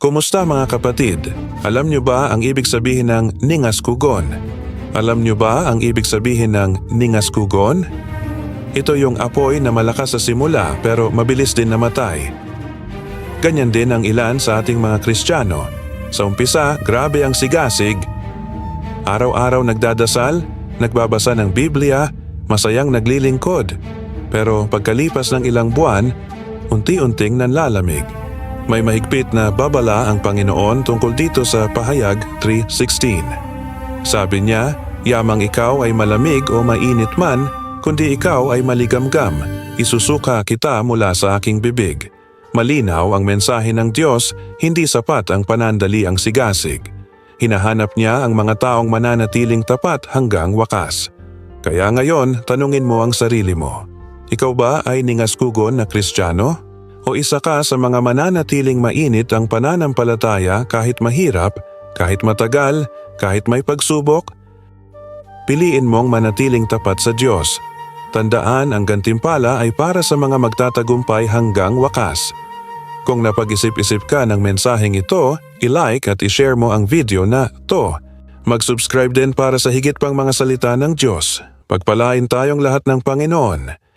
Kumusta mga kapatid? Alam niyo ba ang ibig sabihin ng ningas kugon? Alam niyo ba ang ibig sabihin ng ningas kugon? Ito yung apoy na malakas sa simula pero mabilis din namatay. Ganyan din ang ilan sa ating mga Kristiyano. Sa umpisa, grabe ang sigasig. Araw-araw nagdadasal, nagbabasa ng Biblia, masayang naglilingkod. Pero pagkalipas ng ilang buwan, unti-unting nanlalamig. May mahigpit na babala ang Panginoon tungkol dito sa Pahayag 3.16. Sabi niya, yamang ikaw ay malamig o mainit man, kundi ikaw ay maligamgam, isusuka kita mula sa aking bibig. Malinaw ang mensahe ng Diyos, hindi sapat ang panandali ang sigasig. Hinahanap niya ang mga taong mananatiling tapat hanggang wakas. Kaya ngayon, tanungin mo ang sarili mo. Ikaw ba ay ningaskugon na Kristiyano? O isa ka sa mga mananatiling mainit ang pananampalataya kahit mahirap, kahit matagal, kahit may pagsubok? Piliin mong manatiling tapat sa Diyos. Tandaan ang gantimpala ay para sa mga magtatagumpay hanggang wakas. Kung napag-isip-isip ka ng mensaheng ito, i-like at i-share mo ang video na to. Mag-subscribe din para sa higit pang mga salita ng Diyos. Pagpalain tayong lahat ng Panginoon.